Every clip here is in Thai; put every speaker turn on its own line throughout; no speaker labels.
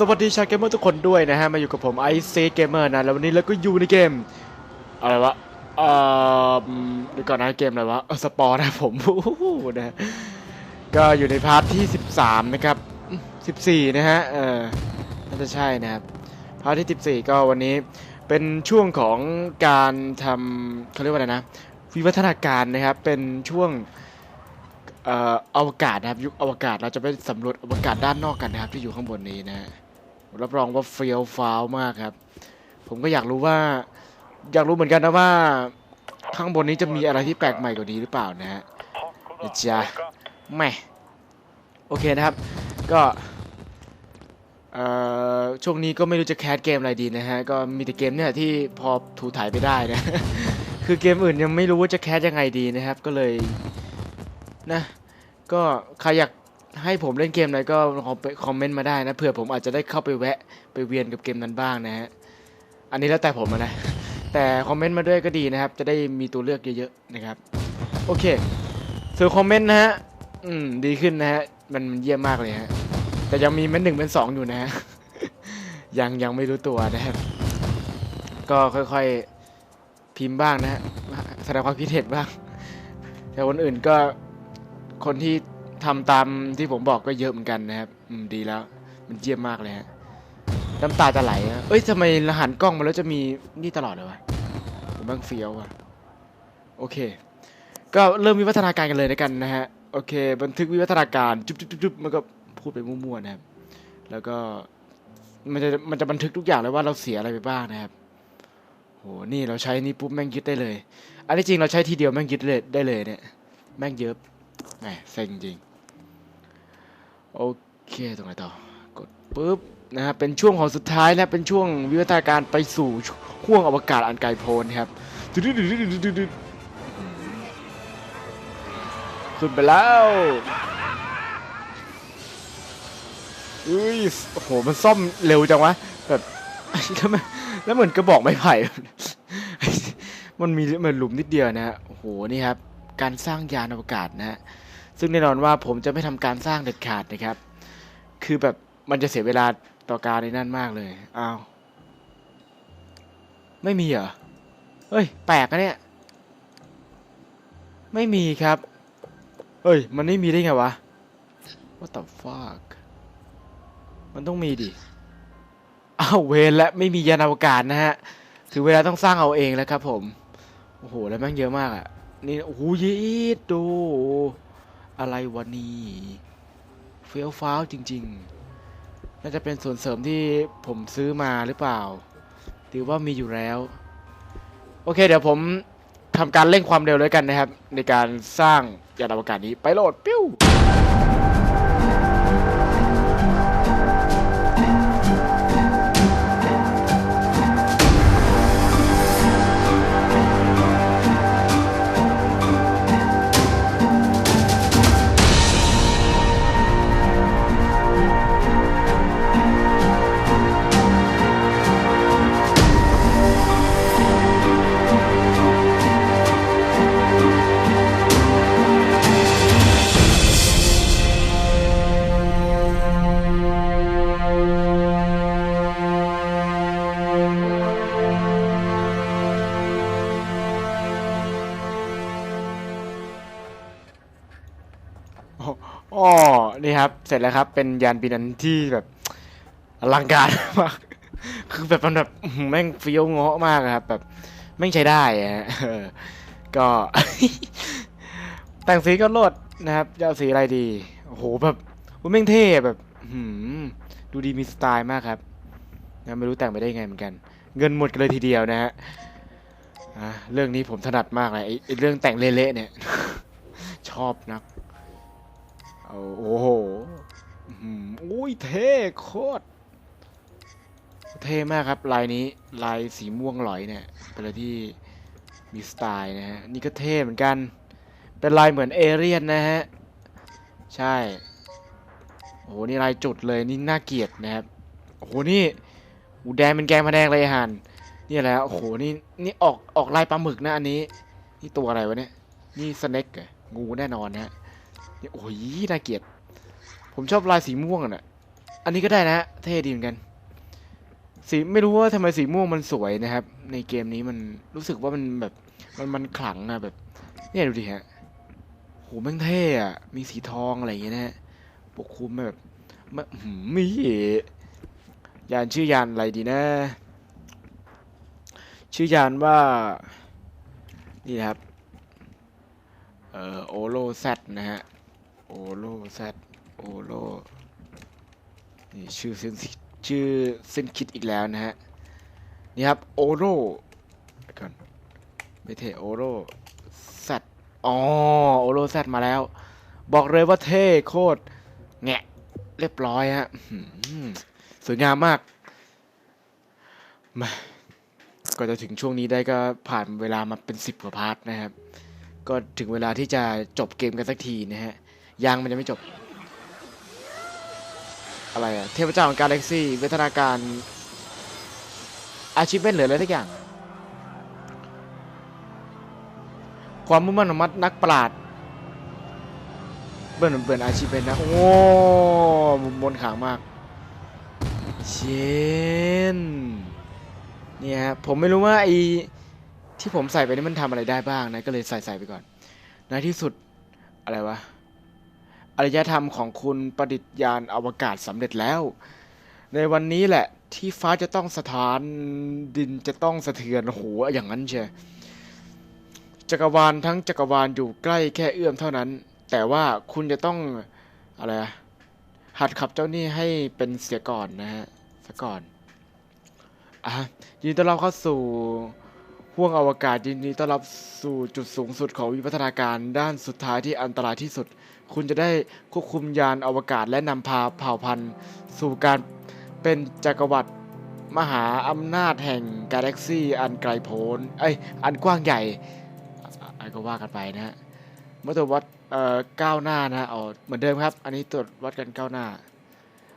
สวัสดีชาวเกมเมอร์ทุกคนด้วยนะฮะ มาอยู่กับผมไอซีเกมเมอร์นะ แล้ววันนี้เราก็อยู่ในเกม อะไรวะ เอ่อดี๋ยวก่อนนะเกมอะไรวะสปอร์นะผมนะก็อยู่ในพาร์ทที่ 13 นะครับ 14 นะฮะ เออน่าจะใช่นะครับ พาร์ทที่ 14 ก็วันนี้เป็นช่วงของการทำเขาเรียกว่าอะไรนะ วิวัฒนาการนะครับ เป็นช่วงเอ่ออวกาศนะครับยุคอวกาศเราจะไปสำรวจอวกาศด้านนอกกันนะครับที่อยู่ข้างบนนี้นะฮะ รับรองว่าเฟี้ยวฟ้าวมากครับ ผมก็อยากรู้ว่า อยากรู้เหมือนกันนะว่า ข้างบนนี้จะมีอะไรที่แปลกใหม่กว่านี้หรือเปล่านะฮะเดี๋ยวจะแม่โอเคนะครับ ก็ช่วงนี้ก็ไม่รู้จะแคสเกมอะไรดีนะฮะ ก็มีแต่เกมเนี่ยที่พอถูถ่ายไปได้นะ คือเกมอื่นยังไม่รู้ว่าจะแคสยังไงดีนะครับ ก็เลยนะ ก็ใครอยาก ให้ผมเล่นเกมอะไรก็คอมเมนต์มาได้นะเผื่อผมอาจจะได้เข้าไปแวะไปเวียนกับเกมนั้นบ้างนะฮะอันนี้แล้วแต่ผมนะแต่คอมเมนต์มาด้วยก็ดีนะครับ จะได้มีตัวเลือกเยอะๆนะครับโอเคส่วนคอมเมนต์นะฮะอืมดีขึ้นนะฮะมันเยี่ยมมากเลยฮะแต่ยังมีเม้นหนึ่งเป็นสองอยู่นะฮะยังยังไม่รู้ตัวนะครับ ก็ค่อยๆพิมพ์บ้างนะฮะแสดงความคิดเห็นบ้างแต่คนอื่นก็คนที่ ทำตามที่ผมบอกก็เยอะเหมือนกันนะครับ อืมดีแล้ว มันเยี่ยมมากเลยฮะน้ำตาจะไหลอะเอ้ยทำไมรหันกล้องมาแล้วจะมีนี่ตลอดเลยวะผมบ้างเฟี้ยวอะโอเค ก็เริ่มวิวัฒนาการกันเลยแล้วกันนะฮะโอเค บันทึกวิวัฒนาการจุ๊บจุ๊บจุ๊บมันก็พูดไปมั่วๆนะครับ แล้วก็มันจะมันจะบันทึกทุกอย่างเลยว่าเราเสียอะไรไปบ้างนะครับโหนี่เราใช้นี่ปุ๊บแม่งยึดได้เลย อันที่จริงเราใช้ทีเดียวแม่งยึดเลยได้เลยเนี่ย แม่งเยอะแหมเซ็งจริง โอเคตรงไหนต่อกดปุ๊บนะฮะเป็นช่วงของสุดท้ายนะเป็นช่วงวิวัฒนาการไปสู่ห่วงอวกาศอันไกลโพ้นครับขึ้นไปแล้วอุ้ยโอ้โหมันซ่อมเร็วจังวะแบบแล้วมันแล้วเหมือนกระบอกไม้ไผ่มันมีมือนหลุมนิดเดียวนะฮะโอ้โหนี่ครับการสร้างยานอวกาศนะฮะ ซึ่งแน่นอนว่าผมจะไม่ทำการสร้างเด็ดขาดนะครับ คือแบบมันจะเสียเวลาต่อการในนั่นมากเลย อ้าว ไม่มีเหรอ เฮ้ย แปลกอะเนี่ย ไม่มีครับ เฮ้ย มันไม่มีได้ไงวะ What the fuck มันต้องมีดิ อ้าวเวรและไม่มียานอวกาศนะฮะ ถึงเวลาต้องสร้างเอาเองแล้วครับผม โอ้โห แล้วแม่งเยอะมากอะนี่ โอ้โหยีดดู อะไรวะนี่เฟี้ยวฟ้าวจริง ๆ น่าจะเป็นส่วนเสริมที่ผมซื้อมาหรือเปล่า หรือว่ามีอยู่แล้ว โอเค เดี๋ยวผมทำการเร่งความเร็วเลยกันนะครับ ในการสร้างยานอวกาศนี้ไปโหลดปิ้ว เสร็จแล้วครับ เป็นยานบินอันที่แบบอลังการมาก คือแบบมันแบบแม่งเฟี้ยวเงาะมากครับ แบบแม่งใช้ได้ฮะก็แต่งสีก็โลดนะครับจะเอาสีอะไรดีโอ้โหแบบโอ้แม่งเท่แบบดูดีมีสไตล์มากครับนะไม่รู้แต่งไปได้ไงเหมือนกัน เงินหมดกันเลยทีเดียวนะฮะเรื่องนี้ผมถนัดมากเลยไอ้เรื่องแต่งเละๆเนี่ย ชอบนัก โอ้โหอุ้ยเท่โคตร เท่มากครับ ลายนี้ ลายสีม่วงหลอยเนี่ย เป็นอะไรที่มีสไตล์นะฮะ นี่ก็เท่เหมือนกัน เป็นลายเหมือนเอเรียนนะฮะ ใช่ โอ้โห นี่ลายจุดเลย นี่น่าเกลียดนะครับ โอ้โห นี่อูแดงเป็นแกงพะแดงเลยอาหารนี่แหละโอ้โห นี่ นี่ออก ออกลายปลาหมึกนะอันนี้ นี่ตัวอะไรวะเนี่ย นี่สเน็กงูแน่นอนนะฮะ นี่โอ้ยน่าเกลียด ผมชอบลายสีม่วงอะอันนี้ก็ได้นะเท่ดีเหมือนกัน สีไม่รู้ว่าทำไมสีม่วงมันสวยนะครับ ในเกมนี้มันรู้สึกว่ามันแบบมันมันขลังอะแบบ เนี่ยดูดิฮะโหแม่งเท่อะมีสีทองอะไรอย่างเงี้ยนะฮะปกคลุมแบบมะหืมมียานชื่อยานอะไรดีนะ ชื่อยานว่า นี่ครับ เอ่อโอโลแซดนะฮะ โอโลแซดโอโลนี่ชื่อเส้นชื่อเส้นคิดอีกแล้วนะฮะ นี่ครับโอโรเดี๋ยวก่อนไม่เทโอโรแซดอ๋อโอโรแซดมาแล้ว บอกเลยว่าเท่โคตรแงะเรียบร้อยฮะสวยงามมากมาก็จะถึงช่วงนี้ได้ก็ผ่านเวลามาเป็นสิบกว่าพาร์ทนะครับ ก็ถึงเวลาที่จะจบเกมกันสักทีนะฮะ ยังมันยังไม่จบ อะไรอะเทพเจ้าของกาแล็กซี่วิทนาการ อาชีพเป็นเหลืออะไรทุกอย่าง ความมุ่งมั่นของมัดนักปราดเบิ่นเบิ่นอาชีพเป็นนะ โอ้มนต์ขางมากเชนเนี่ยฮะผมไม่รู้ว่าไอที่ผมใส่ไปนี่มันทำอะไรได้บ้างนะ ก็เลยใส่ใส่ไปก่อนในที่สุดอะไรวะ อารยธรรมของคุณประดิษฐ์ยานอวกาศสำเร็จแล้ว ในวันนี้แหละที่ฟ้าจะต้องสถานดินจะต้องสะเทือนโอ้โหอย่างนั้นเชียจักรวาลทั้งจักรวาลอยู่ใกล้แค่เอื้อมเท่านั้น แต่ว่าคุณจะต้องอะไรหัดขับเจ้านี่ให้เป็นเสียก่อนนะฮะซะก่อนอะยินดีต้อนรับเข้าสู่ห่วงอวกาศยินดีต้อนรับสู่จุดสูงสุดของวิวัฒนาการด้านสุดท้ายที่อันตรายที่สุด คุณจะได้ควบคุมยานอวกาศและนำพาเผ่าพันธุ์สู่การเป็นจักรวรรดิมหาอำนาจแห่งกาแล็กซี่อันไกลโพ้นเอ้ย อันกว้างใหญ่อันก็ว่ากันไปนะฮะเมื่อตรวจวัดเอ่อก้าวหน้านะฮะเอาเหมือนเดิมครับ อันนี้ตรวจวัดกันก้าวหน้า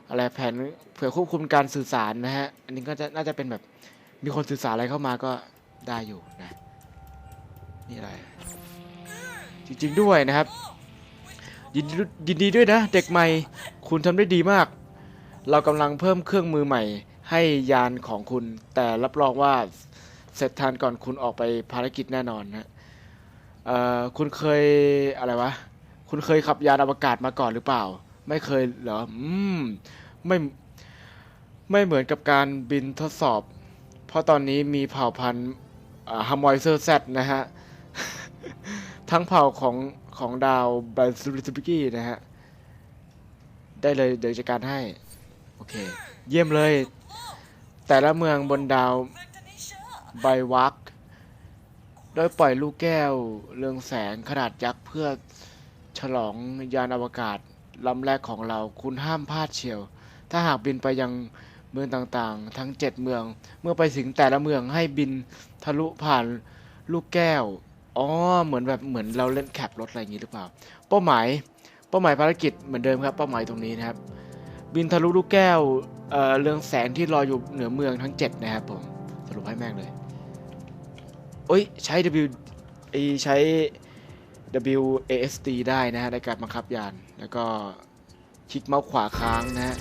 อะไรแผนเผื่อควบคุมการสื่อสารนะฮะ อันนี้ก็จะน่าจะเป็นแบบมีคนสื่อสารอะไรเข้ามาก็ได้อยู่นะ นี่อะไร จริงๆด้วยนะครับ ยินดียินดีด้วยนะ เด็กใหม่ คุณทำได้ดีมาก เรากำลังเพิ่มเครื่องมือใหม่ ให้ยานของคุณ แต่รับรองว่าเสร็จทันก่อนคุณออกไปภารกิจแน่นอนนะเอ่อคุณเคยอะไรวะ คุณเคยขับยานอวกาศมาก่อนหรือเปล่า ไม่เคยเหรอ อืม ไม่ ไม่เหมือนกับการบินทดสอบ เพราะตอนนี้มีเผ่าพันธุ์ฮัมมอยเซอร์แซนะฮะ ทั้งเผ่าของ ของดาวบรซูริบิกี้นะฮะ ได้เลยเดี๋ยวจัดการให้ โอเค เยี่ยมเลย แต่ละเมืองบนดาวไบวักโดยปล่อยลูกแก้วเรืองแสงขนาดยักษ์เพื่อฉลองยานอวกาศลำแรกของเราคุณห้ามพลาดเชียว ถ้าหากบินไปยังเมืองต่างๆ ทั้ง 7 เมือง เมื่อไปถึงแต่ละเมืองให้บินทะลุผ่านลูกแก้ว อ๋อ เหมือนแบบเหมือนเราเล่นแคปรถอะไรอย่างนี้หรือเปล่า เป้าหมาย เป้าหมายภารกิจเหมือนเดิมครับ เป้าหมายตรงนี้นะครับ บินทะลุลูกแก้วเอ่อเรืองแสงที่รอยอยู่เหนือเมืองทั้ง 7 นะครับผม สรุปให้แม่งเลยโอ้ย ใช้ W ไอใช้ WASD ได้นะฮะในการบังคับยาน แล้วก็คลิกเมาส์ขวาค้างนะฮะ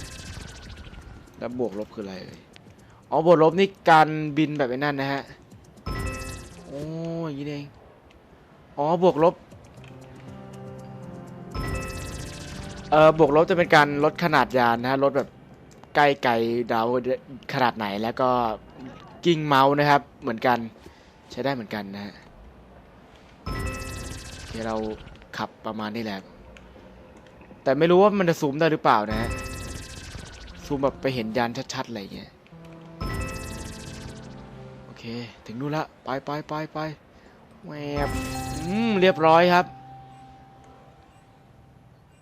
แล้วบวกลบคืออะไรเอ่ยอ๋อ บวกลบนี่การบินแบบไอ้นั่นนะฮะ โอ้ยอย่างนี้เอง อ๋อบวกลบ เอ่อบวกลบจะเป็นการลดขนาดยานนะฮะลดแบบใกล้ไกลดาวขนาดไหนแล้วก็กิ้งเมาส์นะครับ เหมือนกันใช้ได้เหมือนกันนะฮะโอเคเราขับประมาณนี้แหละ แต่ไม่รู้ว่ามันจะซูมได้หรือเปล่านะฮะซูมแบบไปเห็นยานชัดๆอะไรเงี้ยโอเค ถึงนู่นละ ไปไปไปไปแวบ อืม เรียบร้อยครับ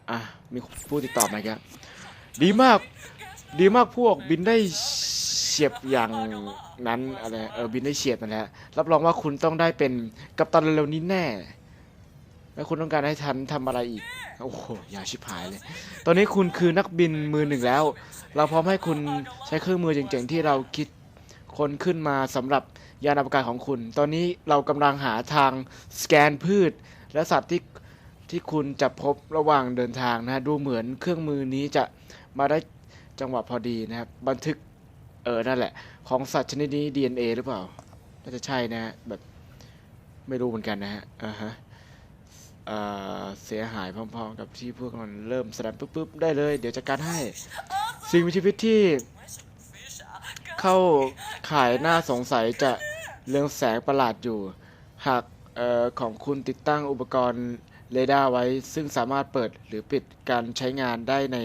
อะ มีผู้ติดต่อมาครับ ดีมาก ดีมากพวกบินได้เฉียบอย่างนั้นอะไร เออ บินได้เฉียบนั่นแหละรับรองว่าคุณต้องได้เป็นกัปตันเร็วๆนี้แน่ แล้วคุณต้องการให้ทันทำอะไรอีก โอ้โห อย่าชิบหายเลย ตอนนี้คุณคือนักบินมือหนึ่งแล้ว เราพร้อมให้คุณใช้เครื่องมือเจ๋งๆที่เราคิดคนขึ้นมาสำหรับ ยานอวกาศของคุณ ตอนนี้เรากำลังหาทางสแกนพืช และสัตว์ที่ที่คุณจะพบระหว่างเดินทางนะดูเหมือนเครื่องมือนี้จะมาได้จังหวะพอดีนะครับ บันทึกเออนั่นแหละ ของสัตว์ชนิดนี้ DNA หรือเปล่าน่าจะใช่นะฮะแบบไม่รู้เหมือนกันนะฮะอ่าฮะเสียหายพร้อมๆกับที่พวกมันเริ่มแสดงปุ๊บๆได้เลย เดี๋ยวจัดการให้ สิ่งมีชีวิตที่ เข้าขายน่าสงสัยจะ เรืองแสงประหลาดอยู่ หากออของคุณติดตั้งอุปกรณ์เรดาร์ไว้ ซึ่งสามารถเปิดหรือปิดการใช้งานได้ใน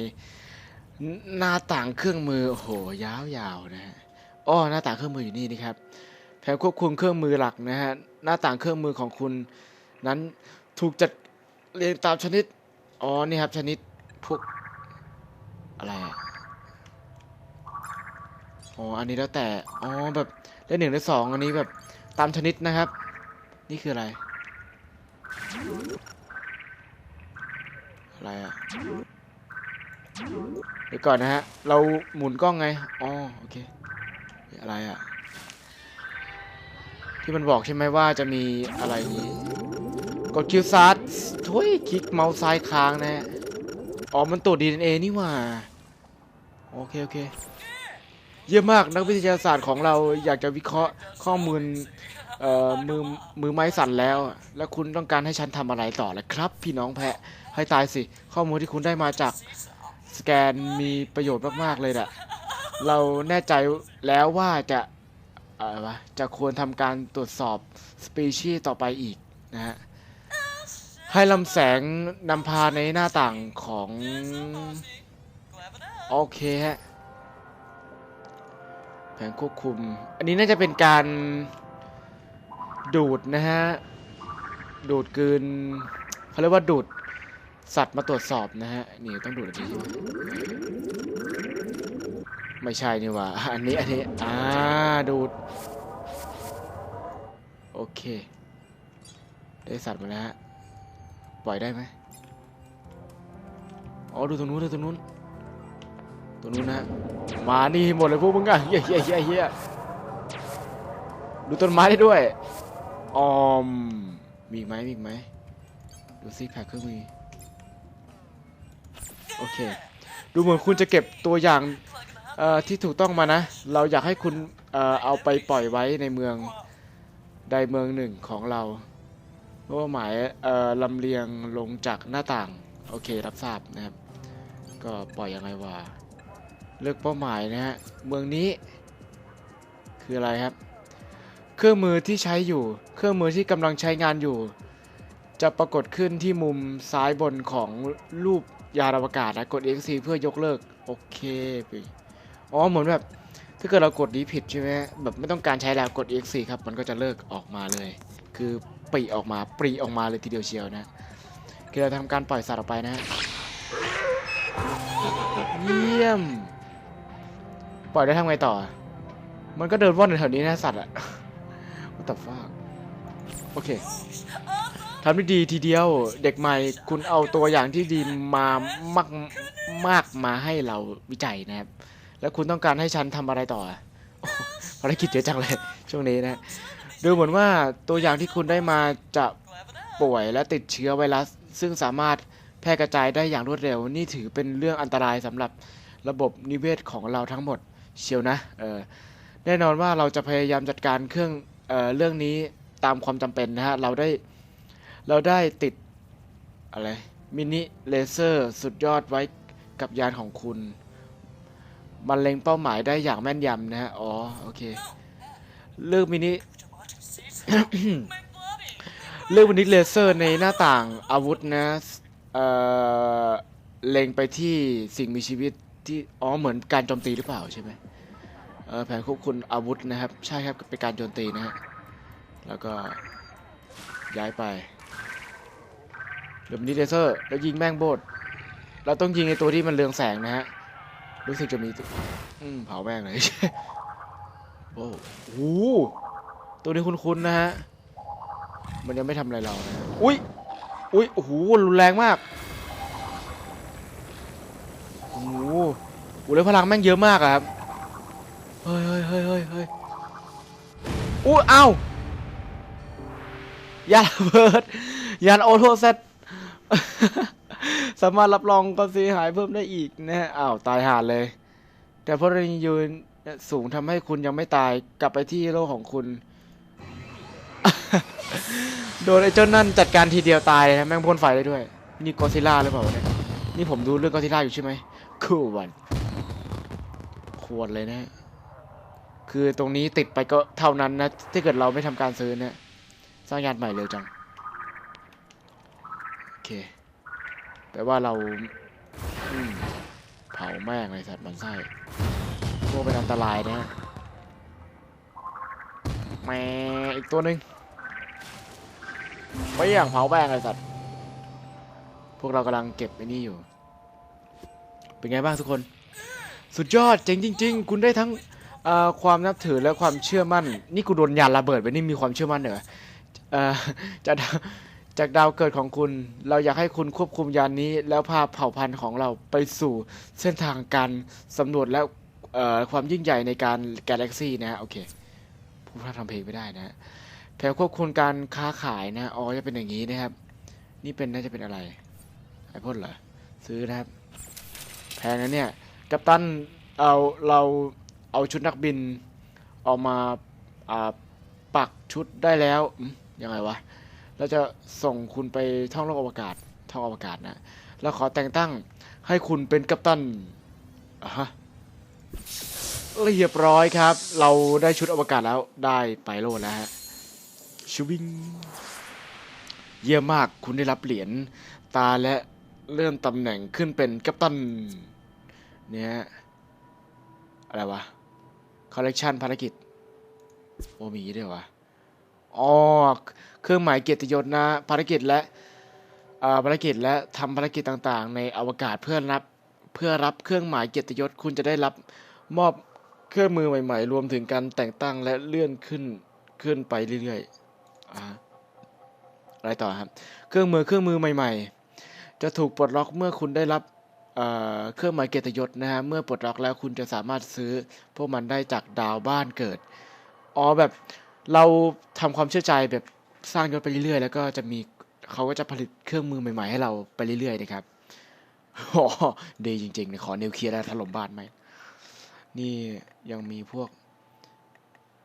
หน้าต่างเครื่องมือ โอ้โห ยาวๆนะฮะอ้อหน้าต่างเครื่องมืออยู่นี่นี่ครับแผนควบคุมเครื่องมือหลักนะฮะหน้าต่างเครื่องมือของคุณนั้นถูกจัดเรียงตามชนิด อ๋อ นี่ครับชนิดพวกอะไรอะ อ๋อ อันนี้แล้วแต่ อ๋อ แบบได้หนึ่งได้สองอันนี้แบบตามชนิดนะครับ นี่คืออะไร อะไรอะเดี๋ยวก่อนนะฮะ เราหมุนกล้องไง อ๋อ โอเค อะไรอะที่มันบอกใช่ไหมว่าจะมีอะไรนี้ กดคิวซัดทุยคลิกเมาส์ซ้ายค้างนะฮะอ๋อ มันตรวจ DNA นี่หว่า โอเค โอเค เยี่ยมากนักวิทยาศาสตร์ของเราอยากจะวิเคราะห์ข้อมูลเอ่อมือมือไม้สั่นแล้ว แล้วคุณต้องการให้ฉันทำอะไรต่อเล่ะครับ พี่น้องแพะให้ตายสิ ข้อมูลที่คุณได้มาจากสแกนมีประโยชน์มาก ๆ เลยแหละเราแน่ใจแล้วว่าจะอะไรวะจะควรทำการตรวจสอบสปีชีส์ต่อไปอีกนะฮะให้ลำแสงนำพาในหน้าต่างของ โอเคฮะ นควบคุม อันนี้น่าจะเป็นการดูดนะฮะ ดูดกืนเขาเรียกว่าดูดสัตว์มาตรวจสอบนะฮะ นี่ต้องดูดอันนี้ไม่ใช่นี่หว่า อันนี้อันนี้ อ่า ดูด โอเค ได้สัตว์มาแล้วฮะปล่อยได้ไหมอ๋อ ดูตรงนู้นดูตรงนู้น ตรงนู้นนะมานี่หมดเลยพวกมึงอะเฮียเฮียเฮียเฮียดูต้นไม้ได้ด้วยออมมีไหมมีไหมดูซิแพ็คเครื่องมือโอเค ดูเหมือนคุณจะเก็บตัวอย่างเอ่อที่ถูกต้องมานะ เราอยากให้คุณเอ่อเอาไปปล่อยไว้ในเมืองใดเมืองหนึ่งของเราเป้าหมายเอ่อลำเลียงลงจากหน้าต่าง โอเครับทราบนะครับ ก็ปล่อยยังไงวะ เลือกเป้าหมายนะฮะ เมืองนี้ คืออะไรครับ เครื่องมือที่ใช้อยู่ เครื่องมือที่กำลังใช้งานอยู่ จะปรากฏขึ้นที่มุมซ้ายบนของรูปยานอวกาศนะกด EXC เพื่อยกเลิก โอเคไปอ๋อเหมือนแบบถ้าเกิดเรากดนี้ผิดใช่ไหมแบบไม่ต้องการใช้แล้วกด EXC ครับ มันก็จะเลิกออกมาเลย คือปรีออกมาปรีออกมาเลยทีเดียวเชียวนะคือเราทำการปล่อยสัตว์ออกไปนะฮะเยี่ยม ปล่อยได้ทำไงต่อ มันก็เดินว่อนแถวนี้นะสัตว์อะ What the fuck โอเคทำได้ดีทีเดียวเด็กใหม่คุณเอาตัวอย่างที่ดีมามากมากมาให้เราวิจัยนะครับ แล้วคุณต้องการให้ฉันทำอะไรต่อภารกิจเยอะจังเลยช่วงนี้นะดูเหมือนว่าตัวอย่างที่คุณได้มาจะป่วยและติดเชื้อไวรัส ซึ่งสามารถแพร่กระจายได้อย่างรวดเร็ว นี่ถือเป็นเรื่องอันตรายสำหรับระบบนิเวศของเราทั้งหมด เชียวนะเออแน่นอนว่าเราจะพยายามจัดการเครื่องเออเรื่องนี้ตามความจำเป็นนะฮะ เราได้เราได้ติดอะไรมินิเลเซอร์สุดยอดไว้กับยานของคุณ มันเล็งเป้าหมายได้อย่างแม่นยำนะฮะ อ๋อ โอเค เลือกมินิเลือกมินิเลเซอร์ในหน้าต่างอาวุธนะ เอ่อ เล็งไปที่สิ่งมีชีวิต ที่อ๋อเหมือนการโจมตีหรือเปล่าใช่ไหมแผนควบคุมอาวุธนะครับ ใช่ครับเป็นการโจมตีนะฮะแล้วก็ย้ายไปเดี๋ยวมินิเลเซอร์แล้วยิงแม่งโบดเราต้องยิงไอตัวที่มันเรืองแสงนะฮะรู้สึกจะมีตัวอืมเผาแม่งเลยโอ้โหตัวนี้คุ้นๆนะฮะมันยังไม่ทำอะไรเรานะอุ้ยอุ้ยโอ้โหรุนแรงมาก โอ้โห โอ้ยพลังแม่งเยอะมากอะครับ เฮ้ยเฮ้ยเฮ้ยเฮ้ยอู้เอ้ายานระเบิดยานโอโทเซตสามารถรับรองความเสียหายเพิ่มได้อีกนะฮะอ้าวตายหาเลย แต่เพราะเรายืนสูงทำให้คุณยังไม่ตายกลับไปที่โลกของคุณ โดนไอ้เจ้านั่นจัดการทีเดียวตายเลยนะแม่งพ่นไฟได้ด้วย นี่กอซิล่าหรือเปล่าเนี่ยนี่ผมดูเรื่องกอซิล่าอยู่ใช่ไหมคูวัน ควรเลยนะ คือตรงนี้ติดไปก็เท่านั้นนะ ถ้าเกิดเราไม่ทำการซื้อเนี่ยสร้างยานใหม่เร็วจัง โอเคแต่ว่าเราเผาแม่งเลยสัตว์มันไส้พวกเป็นอันตรายนะแม่อีกตัวหนึ่งไม่อย่างเผาแม่งเลยสัตว์ พวกเรากำลังเก็บไอ้นี่อยู่ เป็นไงบ้างทุกคน สุดยอดเจ๋งจริง ๆ คุณได้ทั้งความนับถือและความเชื่อมั่น นี่กูโดนยานระเบิดไปนี่มีความเชื่อมั่นเหรออจากดาวจากดาวเกิดของคุณ เราอยากให้คุณควบคุมยานนี้ แล้วพาเผ่าพันธุ์ของเราไปสู่เส้นทางการสำรวจและความยิ่งใหญ่ในการกาแล็กซี่นะฮะโอเคพูดพาทำเพลงไม่ได้นะฮะแผนควบคุมการค้าขายนะอ๋อจะเป็นอย่างนี้นะครับ นี่เป็นน่าจะเป็นอะไรไอพ่นเหรอซื้อนะครับ แพงนะเนี่ย กัปตันเอาเราเอาชุดนักบินออกมาปักชุดได้แล้วยังไงวะเราจะส่งคุณไปท่องโลกอวกาศท่องอวกาศนะแล้วขอแต่งตั้งให้คุณเป็นกัปตันฮะเรียบร้อยครับ เราได้ชุดอวกาศแล้วได้ไปโลดแล้วฮะชวิงเยี่ยมมากคุณได้รับเหรียญตาและเลื่อนตำแหน่งขึ้นเป็นกัปตัน เนี่ย อะไรวะ คอลเลกชันภารกิจ โอ้มีด้วยวะอ๋อเครื่องหมายเกียรติยศนะ ภารกิจและอ่าภารกิจและทำภารกิจต่างๆ ในอวกาศเพื่อรับเพื่อรับเครื่องหมายเกียรติยศคุณจะได้รับมอบเครื่องมือใหม่ ๆ รวมถึงการแต่งตั้งและเลื่อนขึ้นขึ้นไปเรื่อยๆอะไรต่อครับ เครื่องมือเครื่องมือใหม่ ๆ จะถูกปลดล็อกเมื่อคุณได้รับ เเครื่องหมายเกียรติยศนะฮะเมื่อปลดล็อกแล้วคุณจะสามารถซื้อ พวกมันได้จากดาวบ้านเกิดอ๋อแบบเราทำความเชื่อใจแบบสร้างยศไปเรื่อยๆ แล้วก็จะมีเขาก็จะผลิตเครื่องมือใหม่ๆ ให้เราไปเรื่อยๆนะครับอ๋อดีจริงๆเนี่ยขอนิวเคลียร์แล้วถล่มบ้านไหมนี่ยังมีพวก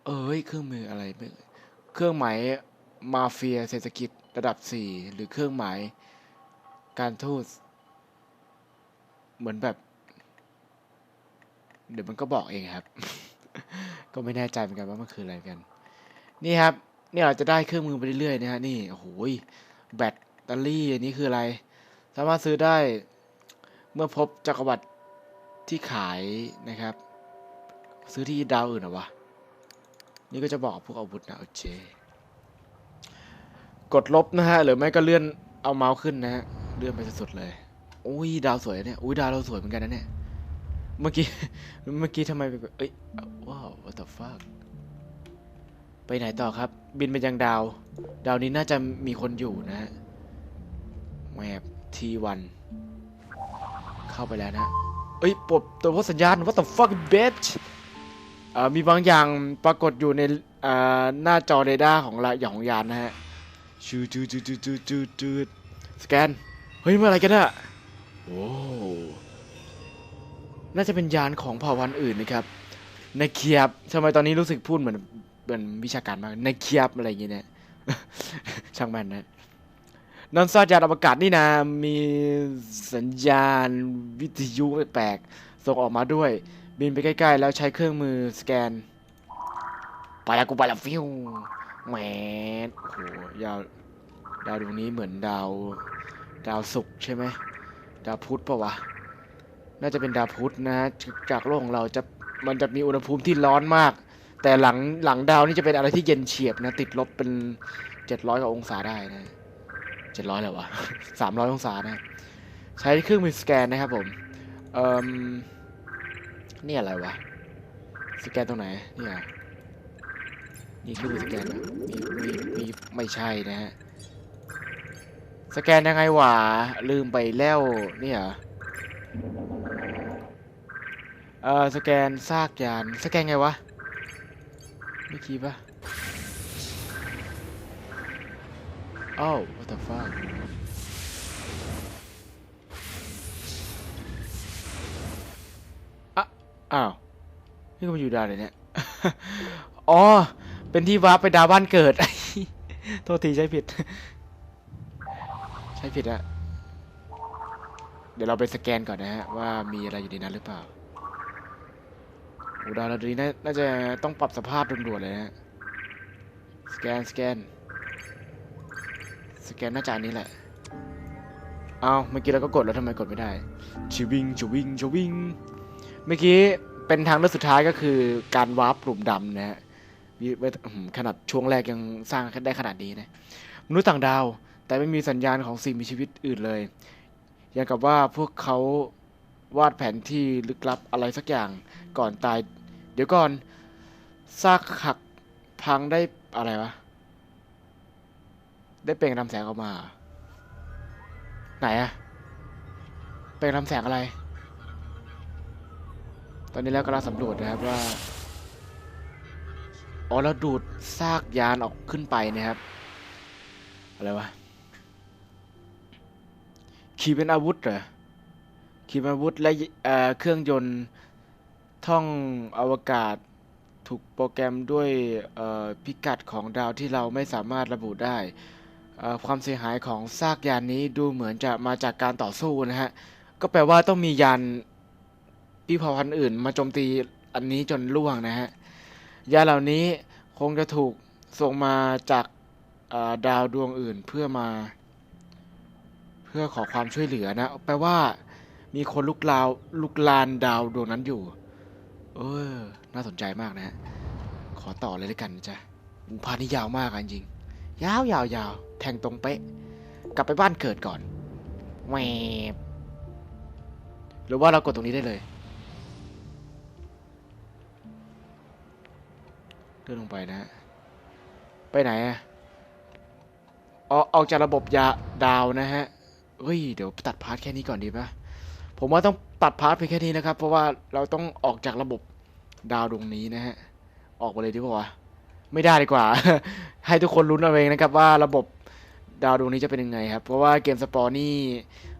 เอ้ยเครื่องมืออะไรเครื่องหมายมาเฟียเศรษฐกิจระดับสี่หรือเครื่องหมายการทูต เหมือนแบบ เดี๋ยวมันก็บอกเองครับ ก็ไม่แน่ใจเหมือนกันว่ามันคืออะไรกัน นี่ครับเนี่ยเราจะได้เครื่องมือไปเรื่อยๆนะฮะนี่โอ้โหยแบตเตอรี่อันนี้คืออะไร สามารถซื้อได้เมื่อพบจักรวรรดิที่ขายนะครับ ซื้อที่ดาวอื่นหรอวะนี่ก็จะบอกพวกอาวุธนะโอเคกดลบนะฮะหรือไม่ก็เลื่อนเอาเมาส์ขึ้นนะฮะเลื่อนไปสุดๆเลย อุ้ยดาวสวยนะเนี่ยอุ้ยดาวเราสวยเหมือนกันนะเนี่ยเมื่อกี้เมื่อกี้ทำไมไปเอ้ยว้าว what the fuck ไปไหนต่อครับ บินไปยังดาว ดาวนี้น่าจะมีคนอยู่นะฮะแมปทีวันเข้าไปแล้วนะเอ้ยปลดตัวพจน์สัญญาณ what the fuck bitch เอ่อมีบางอย่างปรากฏอยู่ในหน้าจอเรดาร์ของละอย่างของยานนะฮะชูจูจูจูจูจูจูสแกน เฮ้ยมันอะไรกันอะ โอ้น่าจะเป็นยานของเผ่าพันธุ์อื่นนะครับในเคียบทำไมตอนนี้รู้สึกพูดเหมือนเหมือนวิชาการมากในเคียบอะไรอย่างเงี้ยช่างมันนะนอนซาจานอวกาศนี่นะมีสัญญาณวิทยุแปลกๆส่งออกมาด้วย บินไปใกล้ๆ แล้วใช้เครื่องมือสแกนไปล้วกูไปล้วฟิวแหมโอ้โหยาวดาวดวงนี้เหมือนดาว ดาวศุกร์ใช่ไหม ดาวพุธปะวะ น่าจะเป็นดาวพุธนะ จากโลกของเราจะมันจะมีอุณหภูมิที่ร้อนมาก แต่หลังหลังดาวนี่จะเป็นอะไรที่เย็นเฉียบนะ ติดลบเป็นเจ็ดร้อยกว่าองศาได้นะเจ็ดร้อยเลยวะสามร้อยองศานะ ใช้เครื่องมือสแกนนะครับผม เอ่มนี่อะไรวะ สแกนตรงไหนเนี่ยนี่เครื่องมือสแกนนะมีมีมีไม่ใช่นะฮะ สแกนยังไงวะลืมไปแล้วเนี่ยเหรอเออสแกนซากยานสแกนไงวะเมื่อกี้ปะอ้าว what the fuck อะอ้าว นี่ก็มาอยู่ดาวเลยเนี่ย อ๋อ เป็นที่วาร์ปไปดาวบ้านเกิด โทษทีใช้ผิด ใช้ผิดอะเดี๋ยวเราไปสแกนก่อนนะฮะ ว่ามีอะไรอยู่ในนั้นหรือเปล่าโอ้ดาวเราดีน่าน่าจะต้องปรับสภาพด่วนๆเลยนะฮะสแกนสแกน สแกนน่าจะอันนี้แหละ เอาเมื่อกี้เราก็กดแล้วทำไมกดไม่ได้ชิวิงชวิงชวิง เมื่อกี้เป็นทางเลือกสุดท้ายก็คือการวาร์ปกลุ่มดำนะฮะวิเวอื้อหือขนาดช่วงแรกยังสร้างได้ขนาดนี้นะ มนุษย์ต่างดาว แต่ไม่มีสัญญาณของสิ่งมีชีวิตอื่นเลย อย่างกับว่าพวกเขาวาดแผนที่ลึกลับอะไรสักอย่างก่อนตาย เดี๋ยวก่อนซากหักพังได้อะไรวะ ได้เปล่งนำแสงออกมา ไหนอะเปล่งนำแสงอะไร ตอนนี้แล้วกำลังสำรวจนะครับว่าอ๋อเราดูดซากยานออกขึ้นไปนะครับ อะไรวะ ขี่เป็นอาวุธเหรอขี่เป็นอาวุธและเเครื่องยนต์ท่องอวกาศถูกโปรแกรมด้วยพิกัดของดาวที่เราไม่สามารถระบุได้ ความเสียหายของซากยานนี้ดูเหมือนจะมาจากการต่อสู้นะฮะ ก็แปลว่าต้องมียานปีเผ่าพันธ์อื่น มาโจมตีอันนี้จนล่วงนะฮะ ยานเหล่านี้คงจะถูกส่งมาจากดาวดวงอื่นเพื่อมา เพื่อขอความช่วยเหลือนะ แปลว่า มีคนลุกลาวลุกลานดาวดวงนั้นอยู่ เออ น่าสนใจมากนะฮะ ขอต่อเลยด้วยกันจ้ะอุพานี่ยาวมากอะจริง ยาวยาวยาวแทงตรงเป๊ะ กลับไปบ้านเกิดก่อนแหวหรือว่าเรากดตรงนี้ได้เลยเดินลงไปนะ ไปไหนอะอออกจากระบบยาดาวนะฮะ เฮ้ย เดี๋ยวตัดพาร์ทแค่นี้ก่อนดีปะผมว่าต้องตัดพาร์ทไปแค่นี้นะครับ เพราะว่าเราต้องออกจากระบบดาวดวงนี้นะฮะ ออกไปเลยดีกว่า ไม่ได้ดีกว่า ให้ทุกคนลุ้นเอาเองนะครับว่าระบบดาวดวงนี้จะเป็นยังไงครับ เพราะว่าเกมสปอร์นี่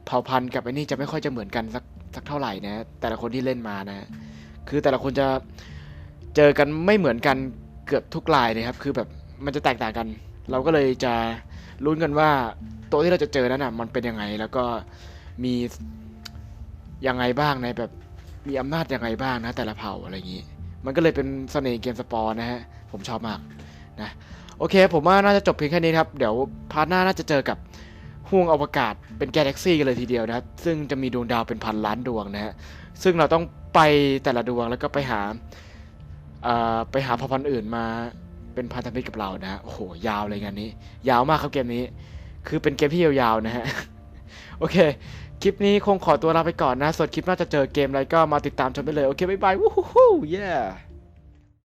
เผ่าพันธุ์กับไอ้นี่จะไม่ค่อยจะเหมือนกันสักสักเท่าไหร่นะ แต่ละคนที่เล่นมานะ คือแต่ละคนจะเจอกันไม่เหมือนกันเกือบทุกลายเลยครับ คือแบบมันจะแตกต่างกัน เราก็เลยจะลุ้นกันว่า ตัวที่เราจะเจอนั้นอะมันเป็นยังไงแล้วก็มียังไงบ้างในแบบมีอำนาจยังไงบ้างนะ แต่ละเผ่าอะไรอย่างนี้ มันก็เลยเป็นเสน่ห์เกมสปอร์นะฮะ ผมชอบมากนะโอเค ผมว่าน่าจะจบเพียงแค่นี้ครับ เดี๋ยวพาร์ทหน้าน่าจะเจอกับห่วงอวกาศเป็นแกลเล็กซี่กันเลยทีเดียวนะครับ ซึ่งจะมีดวงดาวเป็นพันล้านดวงนะฮะ ซึ่งเราต้องไปแต่ละดวงแล้วก็ไปหาไปหาเผ่าพันธุ์อื่นมาเป็นพันธมิตรกับเรานะโอ้โห ยาวเลยงานนี้ ยาวมากครับเกมนี้ คือเป็นเกมที่ยาวๆนะฮะ โอเค คลิปนี้คงขอตัวลาไปก่อนนะ ส่วนคลิปน่าจะเจอเกมอะไรก็มาติดตามชมได้เลย โอเค บ๊ายบาย วู้ฮู้เย้